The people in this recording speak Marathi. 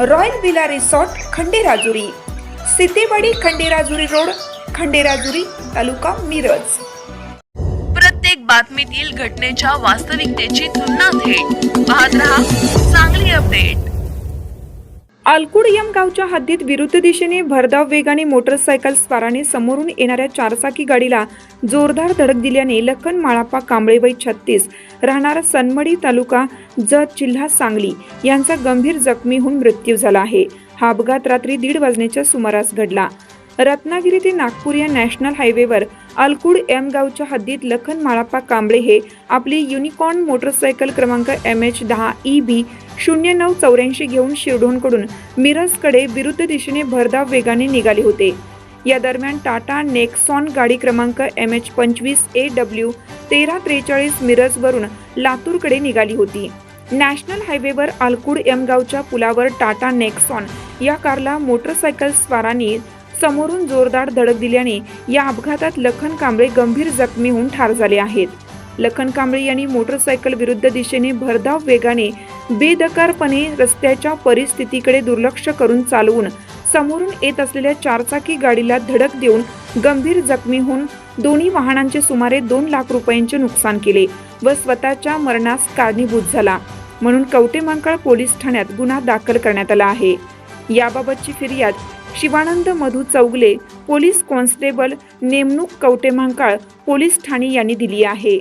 Royal villa resort Khanderajuri. Sitewadi Khanderajuri road Khanderajuri taluka Miraj. प्रत्येक बातमीतील घटनेच्या वास्तविकतेची तुलना थेट. पाहत रहा चांगली अपडेट. आलकुड यम गावच्या हद्दीत विरुद्ध दिशेने भरधाव वेगाने मोटरसायकल स्वाराने समोरून येणाऱ्या चारचाकी गाडीला जोरदार धडक दिल्याने लखन माळापा कांबळे वय छत्तीस राहणारा सनमडी तालुका जत जिल्हा सांगली यांचा गंभीर जखमी होऊन मृत्यू झाला आहे. हा अपघात रात्री दीड वाजण्याच्या सुमारास घडला. रत्नागिरी ते नागपूर या नॅशनल हायवेवर अलकुड एम गावच्या हद्दीत लखन माळापा कांबळे हे आपली युनिकॉर्न मोटरसायकल क्रमांक एम एच दहा ई बी शून्य नऊ चौऱ्याऐंशी घेऊन शिरढोणकडून मिरजकडे विरुद्ध दिशेने भरधाव वेगाने निघाले होते. या दरम्यान टाटा नेक्सॉन गाडी क्रमांक एम एच पंचवीस ए डब्ल्यू तेरा त्रेचाळीस मिरजवरून लातूरकडे निघाली होती. नॅशनल हायवेवर आलकुड एम गावच्या पुलावर टाटा नेक्सॉन या कारला मोटरसायकल स्वारांनी समोरून जोरदार धडक दिल्याने या अपघातात लखन कांबळे गंभीर जखमी होऊन ठार झाले आहेत. लखन कांबळे यांनी मोटरसायकल विरुद्ध दिशेने भरधाव वेगाने बेदकारपणे रस्त्याच्या परिस्थितीकडे दुर्लक्ष करून चालवून समोरून येत असलेल्या चारचाकी गाडीला धडक देऊन गंभीर जखमी होऊन दोन्ही वाहनांचे सुमारे दोन लाख रुपयांचे नुकसान केले व स्वतःच्या मरणास कारणीभूत झाला. म्हणून कवटेमांकाळ पोलीस ठाण्यात गुन्हा दाखल करण्यात आला आहे. याबाबतची फिर्याद शिवानंद मधू चौगले पोलीस कॉन्स्टेबल नेमणूक कवटेमांकाळ पोलीस ठाणे यांनी दिली आहे.